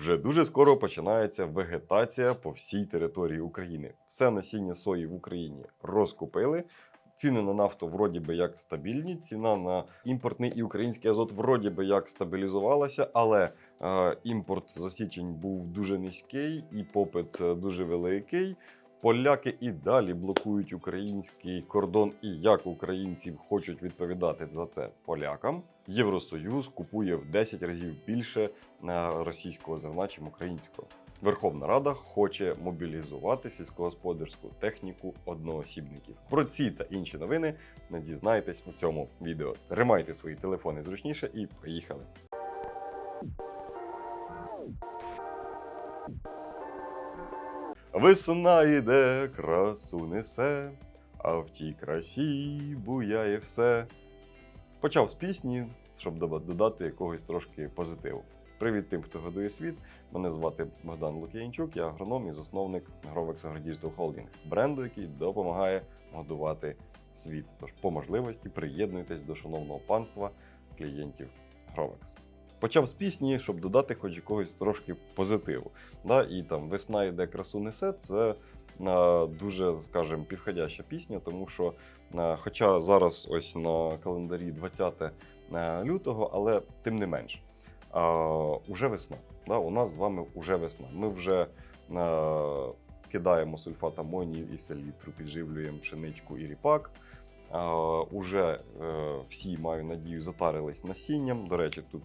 Вже дуже скоро починається вегетація по всій території України. Все насіння сої в Україні розкупили. Ціни на нафту вроді би як стабільні, ціна на імпортний і український азот вроді би як стабілізувалася, але е, імпорт за січень був дуже низький і попит е, дуже великий. Поляки і далі блокують український кордон, і як українці хочуть відповідати за це полякам. Євросоюз купує в 10 разів більше на російського зерна, чим українського. Верховна Рада хоче мобілізувати сільськогосподарську техніку одноосібників. Про ці та інші новини не дізнаєтесь у цьому відео. Тримайте свої телефони зручніше і поїхали. Весна йде, красу несе, а в тій красі буяє все. Почав з пісні, щоб додати якогось трошки позитиву. Привіт тим, хто годує світ. Мене звати Богдан Лук'янчук, я агроном і засновник Grovex AgroDigital Holding, бренду, який допомагає годувати світ. Тож по можливості приєднуйтесь до шановного панства клієнтів Grovex. Почав з пісні, щоб додати хоч якогось трошки позитиву. Да? І там весна йде красу несе. Це дуже, скажімо, підходяща пісня, тому що, хоча зараз ось на календарі 20 е, лютого, але тим не менш, уже весна. Да? У нас з вами вже весна. Ми вже кидаємо сульфат амонію і селітру, підживлюємо пшеничку і ріпак. Уже е, всі маю надію затарились насінням. До речі, тут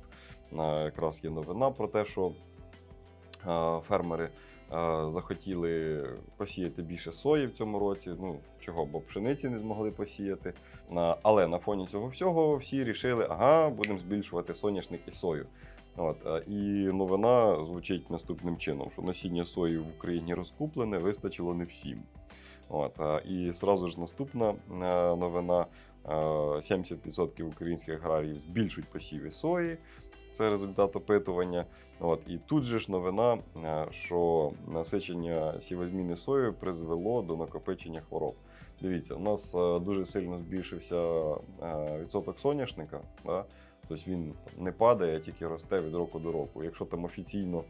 е, якраз є новина про те, що е, фермери захотіли посіяти більше сої в цьому році. Ну чого, бо пшениці не змогли посіяти. Але на фоні цього всього всі рішили, ага, будемо збільшувати соняшник і сою. От, і новина звучить наступним чином: що насіння сої в Україні розкуплене, вистачило не всім. От, е, і зразу ж наступна е, новина: е, 70% українських аграріїв збільшують посіви сої. Це результат опитування. От, і тут же ж новина, е, що насичення сівозміни сою призвело до накопичення хвороб. Дивіться, у нас е, дуже сильно збільшився е, відсоток соняшника. Да? Тобто він не падає, а тільки росте від року до року. Якщо там офіційно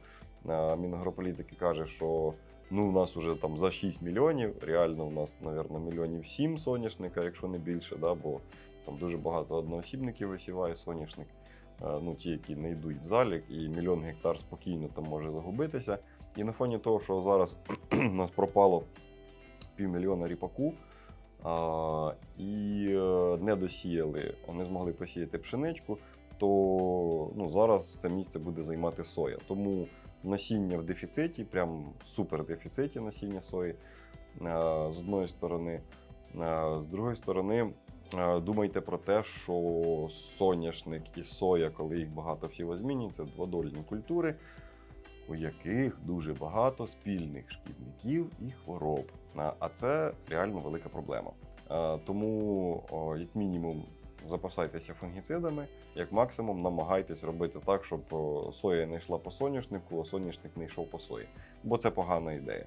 е, Мінагрополітики каже, що ну, у нас вже там за 6 мільйонів, реально у нас, мабуть, мільйонів 7 соняшника, якщо не більше, да? бо там дуже багато одноосібників висіває соняшник. Е, Ну, ті, які не йдуть в залік, і мільйон гектар спокійно там може загубитися. І на фоні того, що зараз у нас пропало півмільйона ріпаку, а, і е, не досіяли, не змогли посіяти пшеничку, то ну, зараз це місце буде займати соя. Тому насіння в дефіциті, прям супер дефіциті насіння сої е, з одної сторони. Е, З другої сторони, е, думайте про те, що соняшник і соя, коли їх багато всього змінюється, це дводольні культури, у яких дуже багато спільних шкідників і хвороб. А- це реально велика проблема. Тому, як мінімум, запасайтеся фунгіцидами, як максимум, намагайтесь робити так, щоб соя не йшла по соняшнику, а соняшник не йшов по сої. Бо це погана ідея.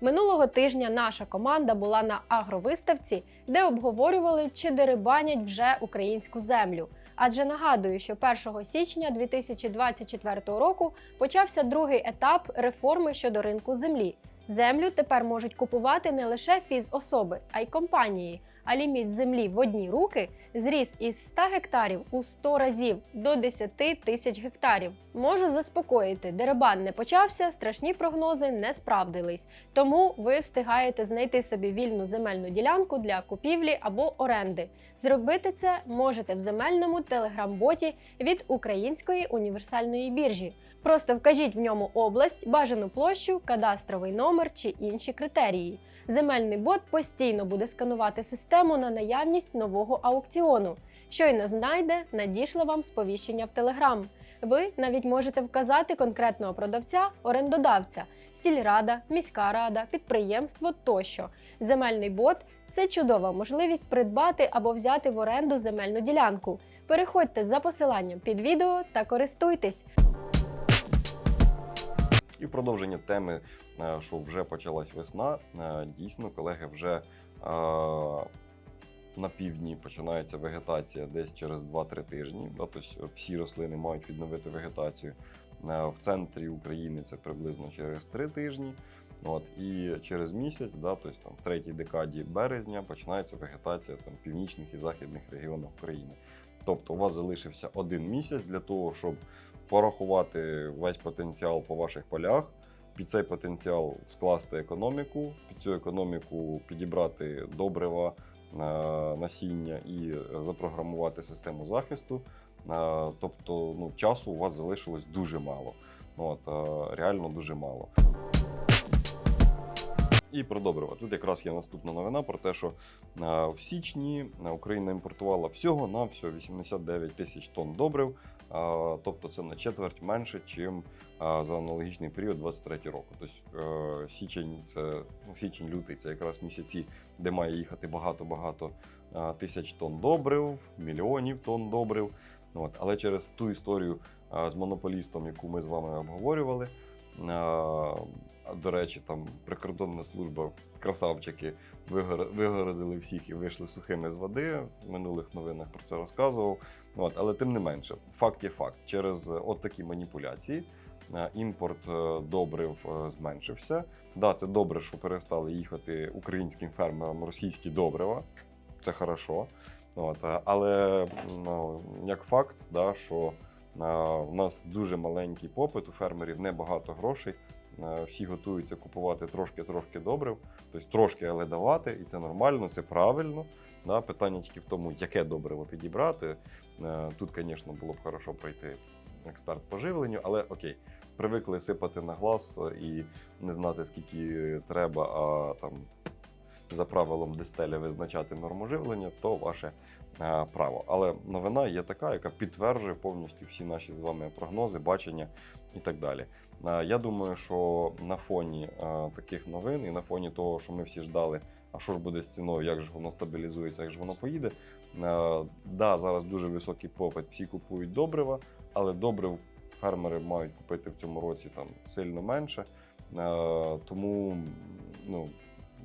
Минулого тижня наша команда була на агровиставці, де обговорювали, чи дерибанять вже українську землю. Адже нагадую, що 1 січня 2024 року почався другий етап реформи щодо ринку землі. Землю тепер можуть купувати не лише фізособи, а й компанії. А ліміт землі в одні руки зріс із 100 гектарів у 100 разів до 10 тисяч гектарів. Можу заспокоїти, дерибан не почався, страшні прогнози не справдились. Тому ви встигаєте знайти собі вільну земельну ділянку для купівлі або оренди. Зробити це можете в земельному телеграм-боті від Української універсальної біржі. Просто вкажіть в ньому область, бажану площу, кадастровий номер чи інші критерії. Земельний бот постійно буде сканувати систему на наявність нового аукціону. Щойно знайде, надішле вам сповіщення в Телеграм. Ви навіть можете вказати конкретного продавця, орендодавця, сільрада, міська рада, підприємство тощо. Земельний бот це чудова можливість придбати або взяти в оренду земельну ділянку. Переходьте за посиланням під відео та користуйтесь. І в продовження теми, е, що вже почалась весна, е, дійсно, колеги вже е, на півдні починається вегетація десь через 2-3 тижні. Тобто всі рослини мають відновити вегетацію. В центрі України це приблизно через 3 тижні. От, і через місяць, да, тобто там, в третій декаді березня, починається вегетація там, північних і західних регіонах України. Тобто у вас залишився один місяць для того, щоб порахувати весь потенціал по ваших полях, під цей потенціал скласти економіку, під цю економіку підібрати добрива, е, насіння і запрограмувати систему захисту. Е, Тобто, ну, часу у вас залишилось дуже мало. Ну, От, е, реально дуже мало. І про добрива. Тут якраз є наступна новина про те, що е, в січні е, Україна імпортувала всього на всього 89 тисяч тонн добрив. е, Тобто це на четверть менше, ніж за аналогічний період 23 року. Тобто січень, це ну, січень-лютий це якраз місяці, де має їхати багато-багато тисяч тонн добрив, мільйонів тонн добрив. От. Але через ту історію з монополістом, яку ми з вами обговорювали. До речі, там прикордонна служба, красавчики, вигор- вигородили всіх і вийшли сухими з води. В минулих новинах про це розказував. От, але тим не менше, факт є факт. Через е, от такі маніпуляції е, імпорт е, добрив зменшився. Да, це добре, що перестали їхати українським фермерам російські добрива. Це хорошо. От, але ну, як факт, да, що в нас дуже маленький попит, у фермерів небагато грошей. Е, Всі готуються купувати трошки-трошки добрив, тобто трошки, але давати, і це нормально, це правильно. Да, питання тільки в тому, яке добриво підібрати. Е, Тут, звісно, було б хорошо пройти експерт по живленню, але окей, привикли сипати на глаз е, і не знати, скільки треба, а там за правилом дистеля визначати норму живлення, то ваше е, право. Але новина є така, яка підтверджує повністю всі наші з вами прогнози, бачення і так далі. Е, Я думаю, що на фоні е, таких новин і на фоні того, що ми всі ждали, а що ж буде з ціною, як же воно стабілізується, як же воно поїде. Да, зараз дуже високий попит, всі купують добрива, але добрив фермери мають купити в цьому році там сильно менше. Тому ну,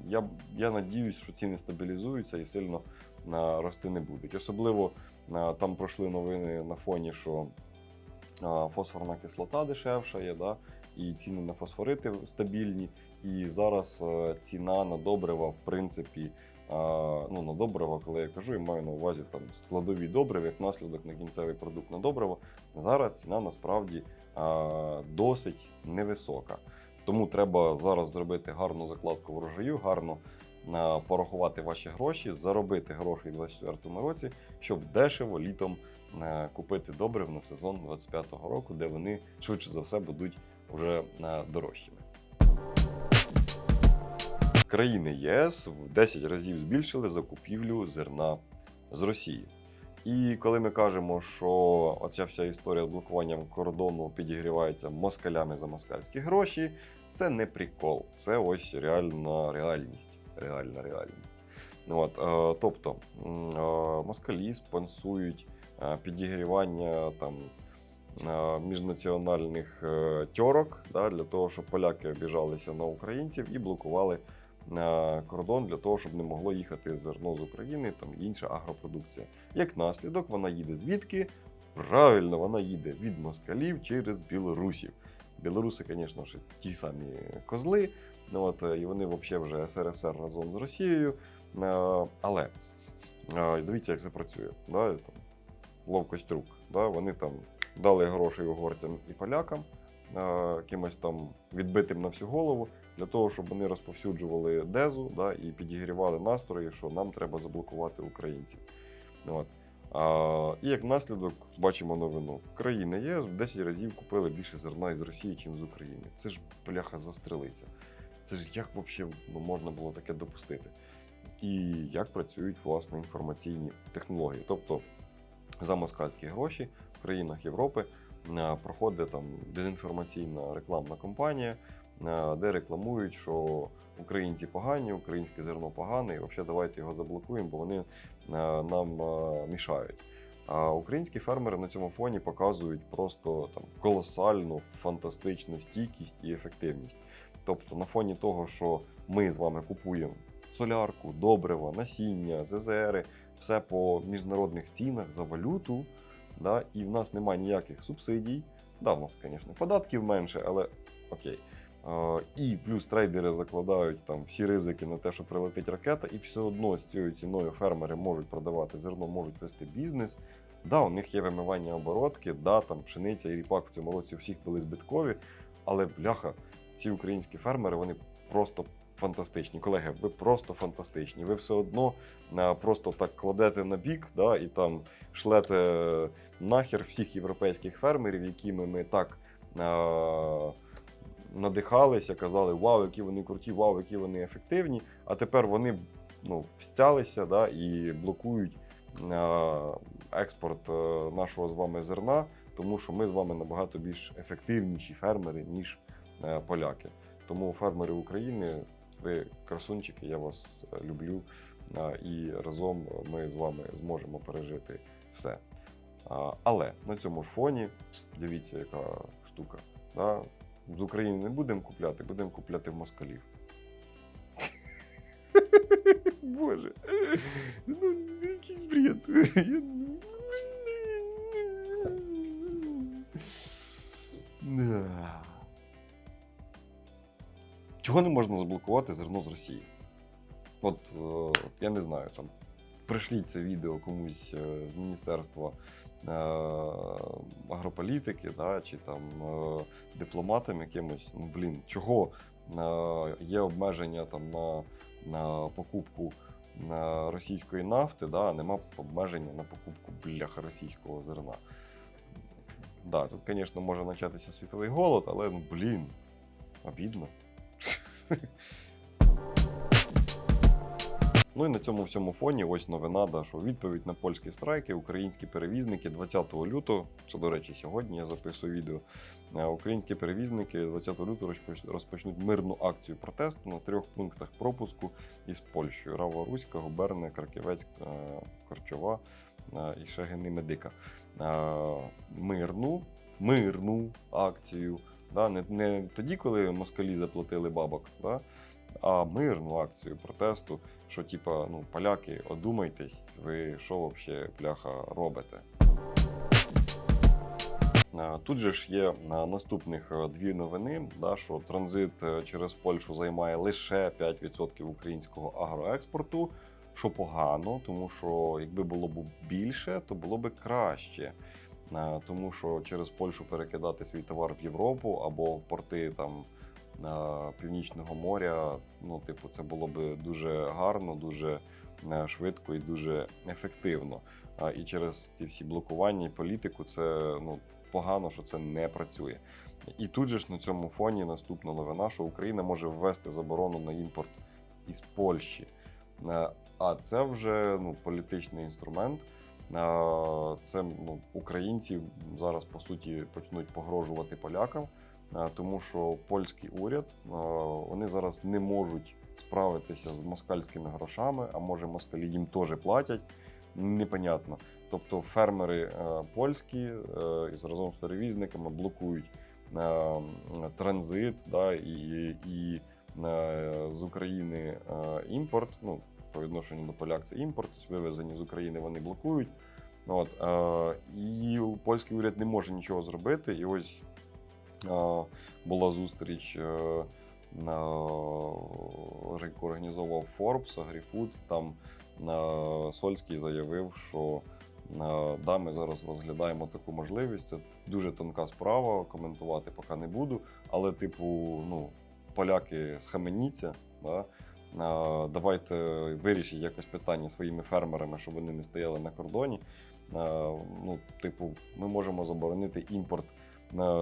я, я надіюсь, що ціни стабілізуються і сильно рости не будуть. Особливо там пройшли новини на фоні, що фосфорна кислота дешевша є, да? і ціни на фосфорити стабільні. І зараз е, ціна на добрива, в принципі, ну, на добрива, коли я кажу, я маю на увазі там складові добрива, як наслідок на кінцевий продукт на добриво. Зараз ціна насправді досить невисока. Тому треба зараз зробити гарну закладку врожаю, гарно е, порахувати ваші гроші, заробити гроші у 2024 році, щоб дешево літом е, купити добрив на сезон 25-го року, де вони швидше за все будуть вже е, дорожчими. Країни ЄС в 10 разів збільшили закупівлю зерна з Росії. І коли ми кажемо, що оця вся історія з блокуванням кордону підігрівається москалями за москальські гроші, це не прикол, це ось реальна реальність. Реальна реальність. Ну, От, е, тобто е, москалі спонсують е, підігрівання там міжнаціональних тьорок да, для того, щоб поляки обіжалися на українців і блокували кордон для того, щоб не могло їхати зерно з України там інша агропродукція. Як наслідок, вона їде звідки? Правильно, вона їде від москалів через білорусів. Білоруси, звісно ж, ті самі козли, ну, от, е, і вони взагалі вже СРСР разом з Росією. Е, Але е, дивіться, як це працює. Да? Там, ловкость рук. Да? Вони там дали грошей угорцям і полякам, е, кимось там відбитим на всю голову, для того, щоб вони розповсюджували дезу да? і підігрівали настрої, що нам треба заблокувати українців. От. А, і як наслідок бачимо новину. Країни ЄС в 10 разів купили більше зерна із Росії, ніж з України. Це ж бляха застрелиться. Це ж як взагалі ну, можна було таке допустити? І як працюють власне інформаційні технології. Тобто за москальські гроші в країнах Європи е, проходить там дезінформаційна рекламна кампанія, е, де рекламують, що українці погані, українське зерно погане, і взагалі давайте його заблокуємо, бо вони нам е, мішають. А українські фермери на цьому фоні показують просто там колосальну фантастичну стійкість і ефективність. Тобто, на фоні того, що ми з вами купуємо солярку, добрива, насіння, ЗЗРи, все по міжнародних цінах за валюту, да, і в нас немає ніяких субсидій. Да, в нас, звісно, податків менше, але окей. Е, І плюс трейдери закладають там всі ризики на те, що прилетить ракета, і все одно з цією ціною фермери можуть продавати зерно, можуть вести бізнес. Да, у них є вимивання оборотки, да, там пшениця і ріпак в цьому році всіх були збиткові, але бляха, ці українські фермери вони просто фантастичні. Колеги, ви просто фантастичні. Ви все одно е, просто так кладете на бік, да, і там шлете нахер всіх європейських фермерів, якими ми так. Надихалися, казали, вау, які вони круті, вау, які вони ефективні. А тепер вони ну, встялися да, і блокують е, експорт е, нашого з вами зерна, тому що ми з вами набагато більш ефективніші фермери, ніж е, поляки. Тому фермери України, ви красунчики, я вас люблю. І разом ми з вами зможемо пережити все. Але на цьому ж фоні, дивіться, яка штука. Да? З України не будемо купляти, будемо купляти в москалів. Боже, ну якийсь бред. Чого не можна заблокувати зерно з Росії? От е, я не знаю, там пришліть це відео комусь е, з Міністерства е, агрополітики, да, чи там е, дипломатам якимось. Ну блін, чого е, є обмеження там на, на покупку на російської нафти, да, а нема обмеження на покупку бляха російського зерна. Да, тут, звісно, може початися світовий голод, але ну блін, обідно. Ну і на цьому всьому фоні ось новина, да, що відповідь на польські страйки українські перевізники 20 лютого, це, до речі, сьогодні я записую відео. е, Українські перевізники 20 лютого розпочнуть мирну акцію протесту на трьох пунктах пропуску із Польщею: Рава-Руська, Губерне, Краківець, е, Корчова е, і Шегини Медика. Мирну, мирну акцію. Да, не, не тоді, коли москалі заплатили бабок, да, а мирну акцію протесту, що типа, ну, поляки, одумайтесь, ви що взагалі, пляха, робите. Тут же ж є наступних е, дві новини, да, що транзит е, через Польщу займає лише 5% українського агроекспорту, що погано, тому що якби було б більше, то було б краще. Тому що через Польщу перекидати свій товар в Європу або в порти там Північного моря, ну, типу, це було б дуже гарно, дуже е, швидко і дуже ефективно. І через ці всі блокування і політику це ну, погано, що це не працює. І тут же ж на цьому фоні наступна новина, що Україна може ввести заборону на імпорт із Польщі. Е, А це вже ну, політичний інструмент. Е, Це ну, українці зараз по суті почнуть погрожувати полякам, тому що польський уряд вони зараз не можуть справитися з москальськими грошами, а може москалі їм теж платять. Непонятно. Тобто фермери е, польські е, разом з перевізниками блокують е, транзит да, і, і з України імпорт. Ну, по відношенню до поляк це імпорт, вивезені з України вони блокують. От, і польський уряд не може нічого зробити. І ось була зустріч, е, організовував Forbes, AgriFood. Там е, Сольський заявив, що е, да, ми зараз розглядаємо таку можливість. Це дуже тонка справа, коментувати поки не буду. Але, типу, ну, поляки схаменіться. Да? Давайте вирішіть якось питання своїми фермерами, щоб вони не стояли на кордоні. Ну, типу, ми можемо заборонити імпорт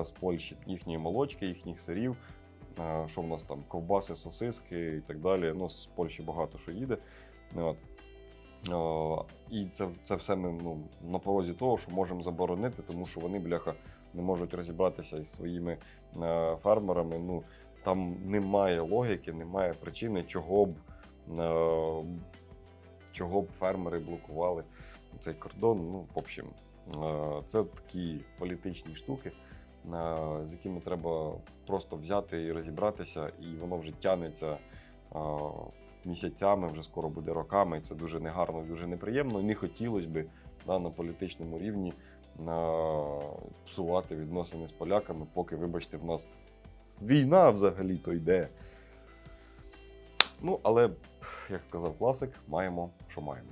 з Польщі їхньої молочки, їхніх сирів. Що в нас там? Ковбаси, сосиски і так далі. Ну, з Польщі багато що їде. От. О, і це, це все ми ну, на порозі того, що можемо заборонити, тому що вони, бляха, не можуть розібратися із своїми е, фермерами. Ну, там немає логіки, немає причини, чого б, е, чого б фермери блокували цей кордон. Ну, в общем, е, це такі політичні штуки, е, з якими треба просто взяти і розібратися, і воно вже тягнеться е, місяцями, вже скоро буде роками. І це дуже негарно, дуже неприємно. І не хотілося б да, на політичному рівні на псувати відносини з поляками, поки, вибачте, в нас війна взагалі-то йде. Ну, але, як сказав класик, маємо, що маємо.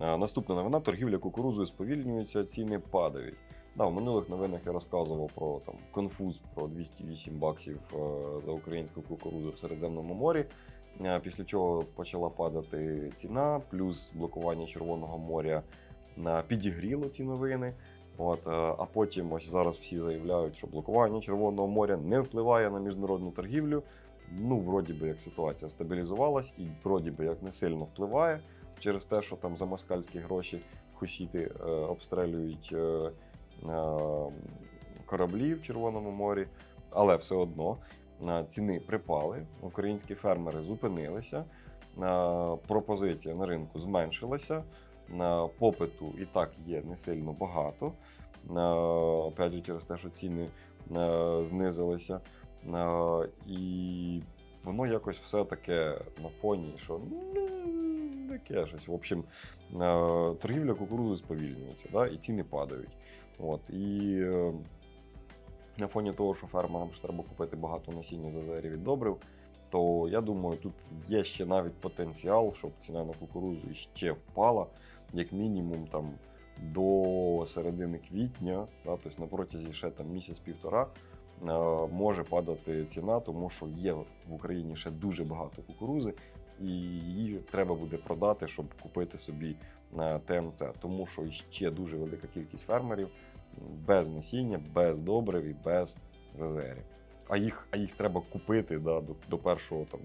Наступна новина: торгівля кукурузою сповільнюється, ціни падають. Да, в минулих новинах я розказував про там конфуз про 208 баксів е, за українську кукурузу в Середземному морі. Е, Після чого почала падати ціна, плюс блокування Червоного моря підігріло ці новини. От, е, а потім ось зараз всі заявляють, що блокування Червоного моря не впливає на міжнародну торгівлю. Ну, вроді би, як ситуація стабілізувалась, і вроді би як не сильно впливає через те, що там за москальські гроші хусіти е, обстрелюють е, кораблі в Червоному морі, але все одно е, ціни припали, українські фермери зупинилися, е, пропозиція на ринку зменшилася, е, попиту і так є не сильно багато. Е, Опять же, через те, що ціни е, знизилися. Е, І воно якось все таке на фоні, що ну, таке щось. В общем, е, торгівля кукурузою сповільнюється, да, і ціни падають. От, і е, на фоні того, що фермерам ж треба купити багато насіння зазерів і добрив, то я думаю, тут є ще навіть потенціал, щоб ціна на кукурузу ще впала, як мінімум там до середини квітня, да, тобто на протязі ще там місяць-півтора. е, Може падати ціна, тому що є в Україні ще дуже багато кукурузи, і її треба буде продати, щоб купити собі е, ТМЦ. Тому що ще дуже велика кількість фермерів без насіння, без добрив і без ЗЗРів. А їх, а їх треба купити да, до, до 1 там,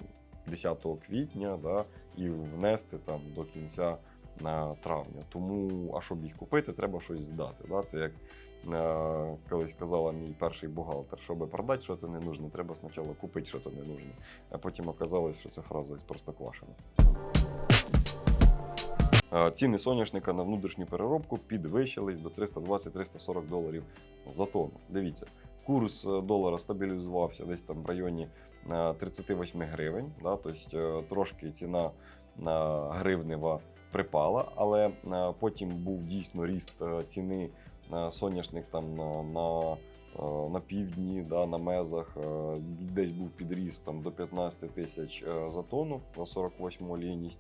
10 квітня да, і внести там, до кінця на травня. Тому, а щоб їх купити, треба щось здати. Да? Це як е, колись казала мій перший бухгалтер, щоб продати щось не нужне, треба спочатку купити щось не нужне. А потім оказалось, що це фраза із Простоквашина. Е, Ціни соняшника на внутрішню переробку підвищились до 320-340 доларів за тонну. Дивіться, курс е, долара стабілізувався десь там в районі е, 38 гривень. Да, тобто е, трошки ціна на гривнева припала, але е, потім був дійсно ріст е, ціни соняшник там на, на, е, півдні, да, на мезах. е, Десь був підріст там до 15 тисяч е, за тонну на 48 олійність.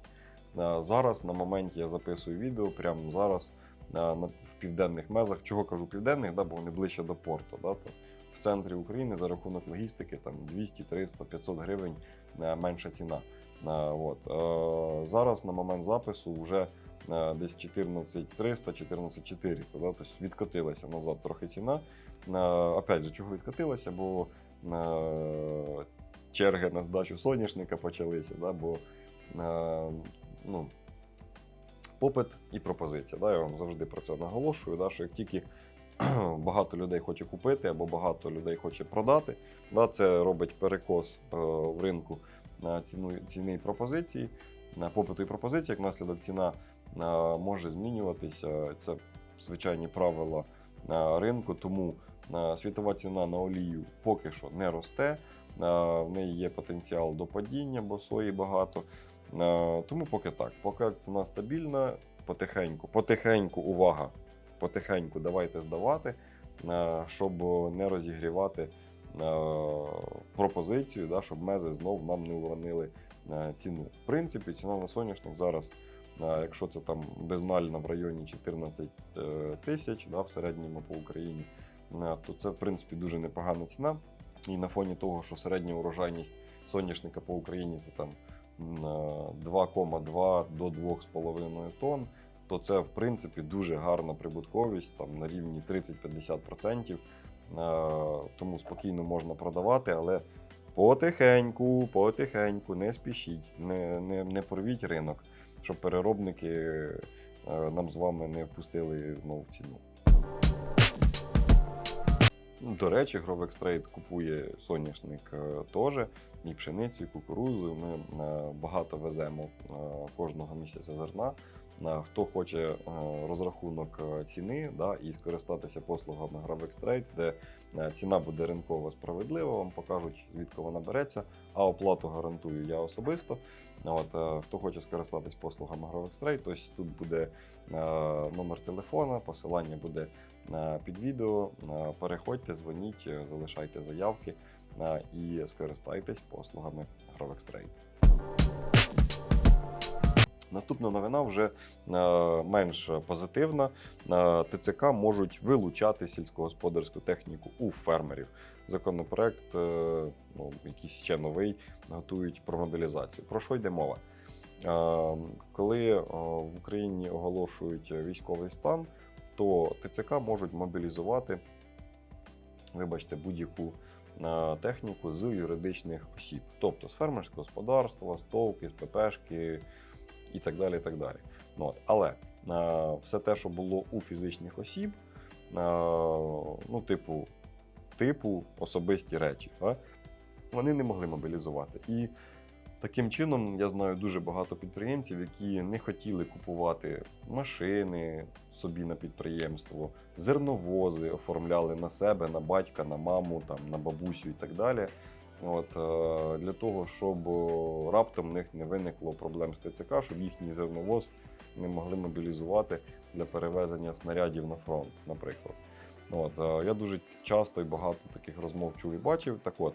Е, Зараз на моменті я записую відео, прямо зараз е, в південних мезах. Чого кажу південних, да, бо вони ближче до порту. Да, то в центрі України за рахунок логістики там 200, 300, 500 гривень е, менша ціна. От. Зараз на момент запису вже десь 14300, 14400, да, тобто відкотилася назад трохи ціна. Опять же, чого відкотилася, бо черги на здачу соняшника почалися, да, бо ну, попит і пропозиція. Да, я вам завжди про це наголошую, да, що як тільки багато людей хоче купити або багато людей хоче продати, да, це робить перекос е, в ринку на ціну ціни і пропозиції, на попиту і пропозиції, як наслідок ціна е, може змінюватися. Це звичайні правила е, ринку, тому е, світова ціна на олію поки що не росте. Е, В неї є потенціал до падіння, бо сої багато. Е, Тому поки так. Поки ціна стабільна, потихеньку, потихеньку, увага, потихеньку давайте здавати, е, щоб не розігрівати е, пропозицію, щоб мези знов нам не уронили ціну. В принципі, ціна на соняшник зараз, якщо це там безнальна в районі 14 е, тисяч в середньому по Україні, то це в принципі дуже непогана ціна. І на фоні того, що середня урожайність соняшника по Україні це там 2,2 до 2,5 тонн, то це в принципі дуже гарна прибутковість там на рівні 30-50%. Е, Тому спокійно можна продавати, але потихеньку, потихеньку, не спішіть, не, не, не порвіть ринок, щоб переробники е, нам з вами не впустили знову ціну. Ну, До речі, Trade купує соняшник е, теж, і пшеницю, і кукурузу. Ми е, багато веземо е, кожного місяця зерна хто хоче е, розрахунок е, ціни да, і скористатися послугами Gravex Trade, де е, ціна буде ринково справедлива, вам покажуть, звідки вона береться, а оплату гарантую я особисто. От, хто хоче скористатись послугами Gravex Trade, то тут буде номер телефона, посилання буде під відео. Переходьте, дзвоніть, залишайте заявки і скористайтесь послугами Gravex Trade. Наступна новина вже е, менш позитивна. Е, ТЦК можуть вилучати сільськогосподарську техніку у фермерів. Законопроект, е, ну, якийсь ще новий, готують про мобілізацію. Про що йде мова? Коли в Україні оголошують військовий стан, то ТЦК можуть мобілізувати, вибачте, будь-яку техніку з юридичних осіб, тобто з фермерського господарства, з товки, з ППшки і так далі. І так далі. Ну, от. Але е, все те, що було у фізичних осіб, е, ну, типу, типу особисті речі, да? вони не могли мобілізувати. І таким чином я знаю дуже багато підприємців, які не хотіли купувати машини собі на підприємство, зерновози оформляли на себе, на батька, на маму, там, на бабусю і так далі. От, е, для того, щоб раптом в них не виникло проблем з ТЦК, щоб їхній зерновоз не могли мобілізувати для перевезення снарядів на фронт, наприклад. От, е, я дуже часто і багато таких розмов чув і бачив. Так от,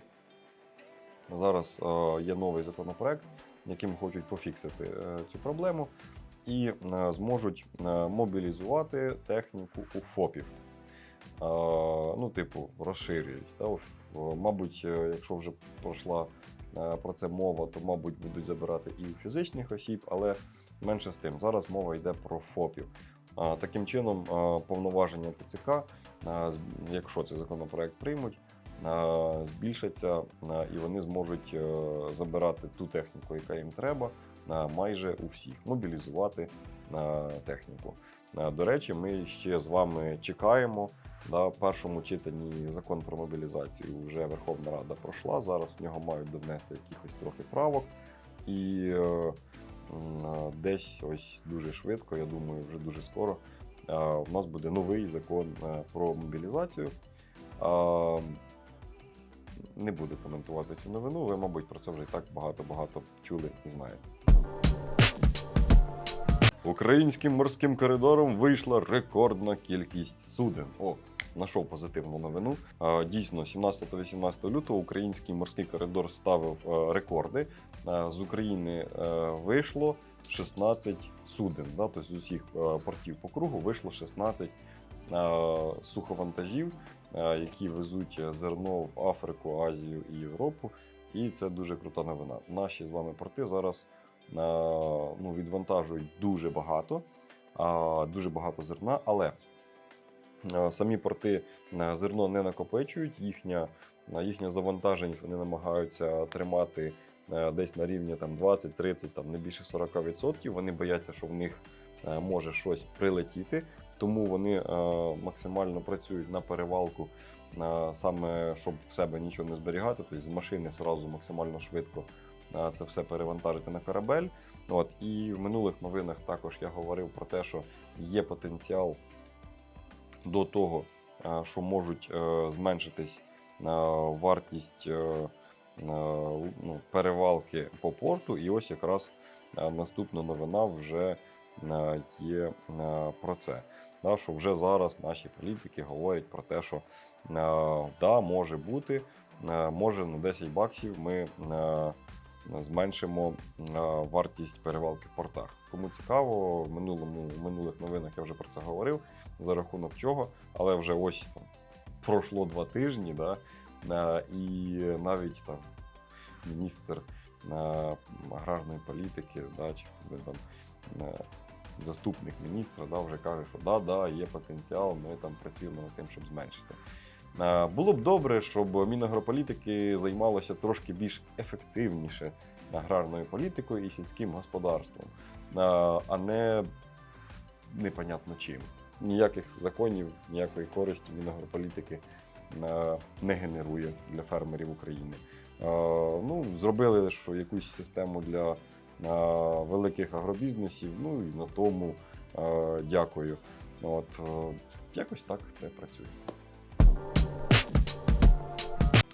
зараз е, є новий законопроект, яким хочуть пофіксити е, цю проблему, і е, зможуть е, мобілізувати техніку у ФОПів. Ну, типу, розширюють. Та, мабуть, е, якщо вже пройшла е, про це мова, то, мабуть, будуть забирати і у фізичних осіб, але менше з тим. Зараз мова йде про ФОПів. Таким чином, е, повноваження ТЦК, якщо цей законопроект приймуть, збільшаться і вони зможуть забирати ту техніку, яка їм треба, майже у всіх, мобілізувати техніку. Е, До речі, ми ще з вами чекаємо. На першому читанні закон про мобілізацію вже Верховна Рада пройшла. Зараз в нього мають довнести якихось трохи правок. І е, е, десь ось дуже швидко, я думаю, вже дуже скоро е, в нас буде новий закон е, про мобілізацію. Е, Не буду коментувати цю новину. Ви, мабуть, про це вже і так багато-багато чули і знаєте. Українським морським коридором вийшла рекордна кількість суден. О, знайшов позитивну новину. Дійсно, 17 та 18 лютого український морський коридор ставив е, рекорди. Е, З України е, вийшло 16 суден. Да? Тобто з усіх портів по кругу вийшло 16 е, суховантажів, які везуть зерно в Африку, Азію і Європу. І це дуже крута новина. Наші з вами порти зараз ну, відвантажують дуже багато, дуже багато зерна, але е, самі порти е, зерно не накопичують, їхня, е, їхнє завантаження вони намагаються тримати е, десь на рівні там, 20-30, там, не більше 40%. Вони бояться, що в них е, може щось прилетіти, тому вони е, максимально працюють на перевалку. е, Саме щоб в себе нічого не зберігати, тобто з машини зразу максимально швидко е, це все перевантажити на корабель. От і в минулих новинах також я говорив про те, що є потенціал до того, е, що можуть е, зменшитись е, вартість е, е, ну, перевалки по порту. І ось якраз е, наступна новина вже е, є е, про це. Да, що вже зараз наші політики говорять про те, що е, да, може бути, е, може на 10 баксів ми е, зменшимо е, вартість перевалки в портах. Кому цікаво, в минулому в минулих новинах я вже про це говорив, за рахунок чого, але вже ось там пройшло два тижні, да, е, і навіть там міністр е, аграрної політики, да, чи там заступник міністра да, вже каже, що да, да, є потенціал, ми там працюємо над тим, щоб зменшити. Було б добре, щоб Мінагрополітики займалося трошки більш ефективніше аграрною політикою і сільським господарством, а не непонятно чим. Ніяких законів, ніякої користі Мінагрополітики не генерує для фермерів України. Ну, зробили що якусь систему для великих агробізнесів. Ну і на тому дякую. От, якось так це працює.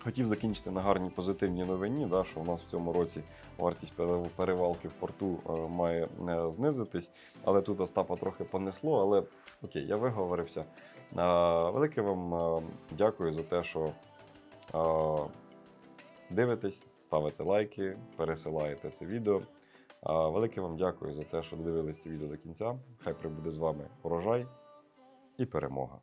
Хотів закінчити на гарній позитивній новині, да, що у нас в цьому році вартість перевалки в порту е, має е, знизитись, але тут Остапа трохи понесло. Але окей, я виговорився. Велике вам дякую за те, що дивитесь, ставите лайки, пересилаєте це відео. Велике вам дякую за те, що додивились це відео до кінця. Хай прибуде з вами урожай і перемога.